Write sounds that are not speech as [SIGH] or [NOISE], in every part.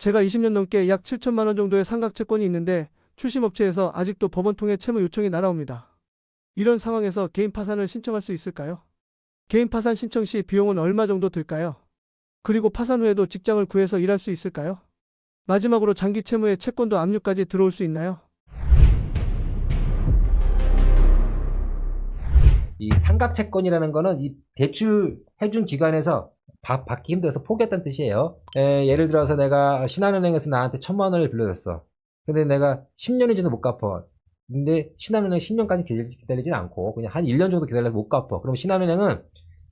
제가 20년 넘게 약 7천만 원 정도의 상각 채권이 있는데 출심 업체에서 아직도 법원 통해 채무 요청이 날아옵니다. 이런 상황에서 개인 파산을 신청할 수 있을까요? 개인 파산 신청 시 비용은 얼마 정도 들까요? 그리고 파산 후에도 직장을 구해서 일할 수 있을까요? 마지막으로 장기 채무에 채권도 압류까지 들어올 수 있나요? 이 삼각채권이라는 거는 이 대출 해준 기관에서 받, 받기 힘들어서 포기했다는 뜻이에요. 에, 예를 들어서 내가 신한은행에서 나한테 천만 원을 빌려줬어. 근데 내가 10년인지도 못 갚아. 근데 신한은행 10년까지 기다리진 않고 그냥 한 1년 정도 기다려서 못 갚아. 그럼 신한은행은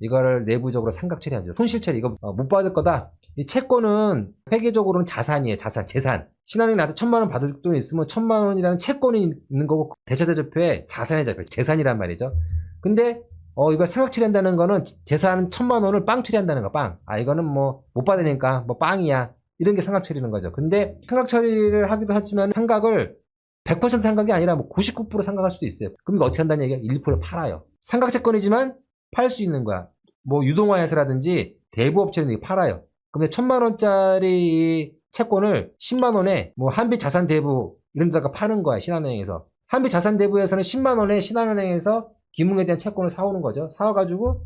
이거를 내부적으로 삼각 처리하죠. 손실 처리 이거 어, 못 받을 거다. 이 채권은 회계적으로는 자산이에요. 자산, 재산. 신한은행 나한테 천만 원 받을 돈 있으면 천만 원이라는 채권이 있는 거고 대차대조표에 자산의 잡혀 재산이란 말이죠. 근데 어 이거 삼각 처리한다는 거는 재산 천만 원을 빵 처리한다는 거 빵. 아 이거는 뭐 못 받으니까 뭐 빵이야. 이런 게 삼각 처리는 거죠. 근데 삼각 처리를 하기도 하지만 삼각을 100% 삼각이 아니라 뭐 99% 삼각할 수도 있어요. 그럼 이거 어떻게 한다는 얘기야? 1% 팔아요. 삼각 채권이지만 팔 수 있는 거야. 뭐 유동화에서라든지 대부업체는 팔아요. 근데 천만 원짜리 이 채권을 10만 원에 뭐 한빛 자산 대부 이런 데다가 파는 거야 신한은행에서. 한빛 자산 대부에서는 10만 원에 신한은행에서 기문에 대한 채권을 사오는 거죠. 사와가지고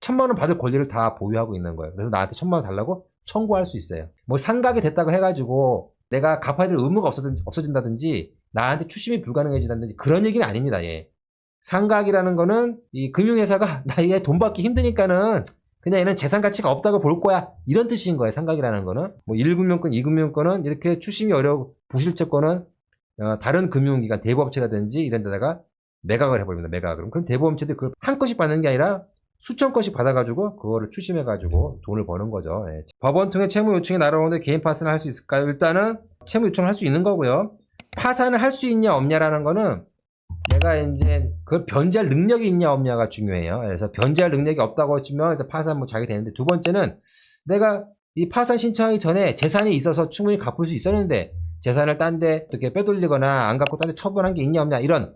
천만 원 받을 권리를 다 보유하고 있는 거예요. 그래서 나한테 천만 원 달라고 청구할 수 있어요. 뭐 상각이 됐다고 해가지고 내가 갚아야 될 의무가 없어진, 없어진다든지 나한테 추심이 불가능해진다든지 그런 얘기는 아닙니다. 예. 상각이라는 거는 이 금융회사가 [LAUGHS] 나얘돈 받기 힘드니까는 그냥 얘는 재산 가치가 없다고 볼 거야. 이런 뜻인 거예요. 상각이라는 거는. 뭐 1금융권, 2금융권은 이렇게 추심이 어려워 부실채권은 어, 다른 금융기관, 대부업체라든지 이런 데다가 매각을 해버립니다. 매각을. 그럼 대부업체들이 그걸 한 건씩 받는 게 아니라 수천 건씩 받아가지고 그거를 추심해가지고 돈을 버는 거죠. 예. 법원 통해 채무 요청이 날아오는데 개인 파산을 할 수 있을까요? 일단은 채무 요청을 할 수 있는 거고요. 파산을 할 수 있냐 없냐라는 거는 내가 이제 그걸 변제할 능력이 있냐 없냐가 중요해요. 그래서 변제할 능력이 없다고 치면 일단 파산 뭐 자기 되는데 두 번째는 내가 이 파산 신청하기 전에 재산이 있어서 충분히 갚을 수 있었는데 재산을 딴 데 어떻게 빼돌리거나 안 갚고 딴 데 처분한 게 있냐 없냐 이런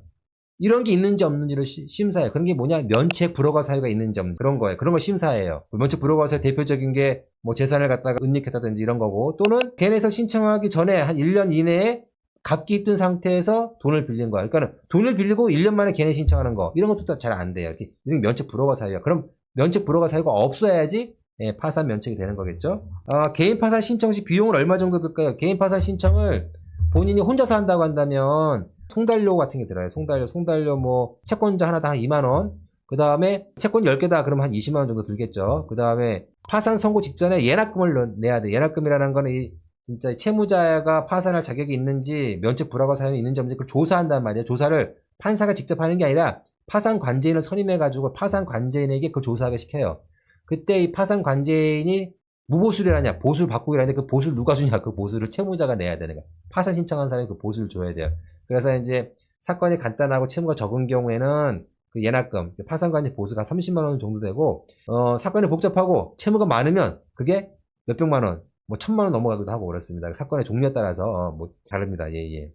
이런 게 있는지 없는지를 시- 심사해요. 그런 게 뭐냐? 면책 불허가 사유가 있는지 없는지 그런 거예요. 그런 거 심사해요. 면책 불허가 사유 대표적인 게 뭐 재산을 갖다가 은닉했다든지 이런 거고 또는 걔네에서 신청하기 전에 한 1년 이내에 갚기 힘든 상태에서 돈을 빌린 거야. 그러니까 돈을 빌리고 1년 만에 걔네 신청하는 거 이런 것도 잘 안 돼요. 이런 게 면책 불허가 사유야. 그럼 면책 불허가 사유가 없어야지 예, 파산 면책이 되는 거겠죠. 아, 개인 파산 신청 시 비용은 얼마 정도 들까요? 개인 파산 신청을 본인이 혼자서 한다고 한다면 송달료 같은 게 들어요. 송달료, 송달료 뭐 채권자 하나당 한 2만 원. 그 다음에 채권 10개다 그러면 한 20만 원 정도 들겠죠. 그 다음에 파산 선고 직전에 예납금을 넣- 내야 돼. 예납금이라는 거는 이 진짜 채무자가 파산할 자격이 있는지 면책 불허가 사연이 있는지 없는지 그걸 조사한단 말이에요. 조사를 판사가 직접 하는 게 아니라 파산 관제인을 선임해 가지고 파산 관제인에게 그걸 조사하게 시켜요. 그때 이 파산 관제인이 무보수리라냐 보수를 바꾸기라는데 그 보수를 누가 주냐 그 보수를 채무자가 내야 되는 거야. 파산 신청한 사람이 그 보수를 줘야 돼요. 그래서 이제 사건이 간단하고 채무가 적은 경우에는 그 예납금, 파산관제 보수가 30만 원 정도 되고 어, 사건이 복잡하고 채무가 많으면 그게 몇백만 원, 뭐 천만 원 넘어가기도 하고 그렇습니다. 사건의 종류에 따라서 어, 뭐 다릅니다. 예, 예.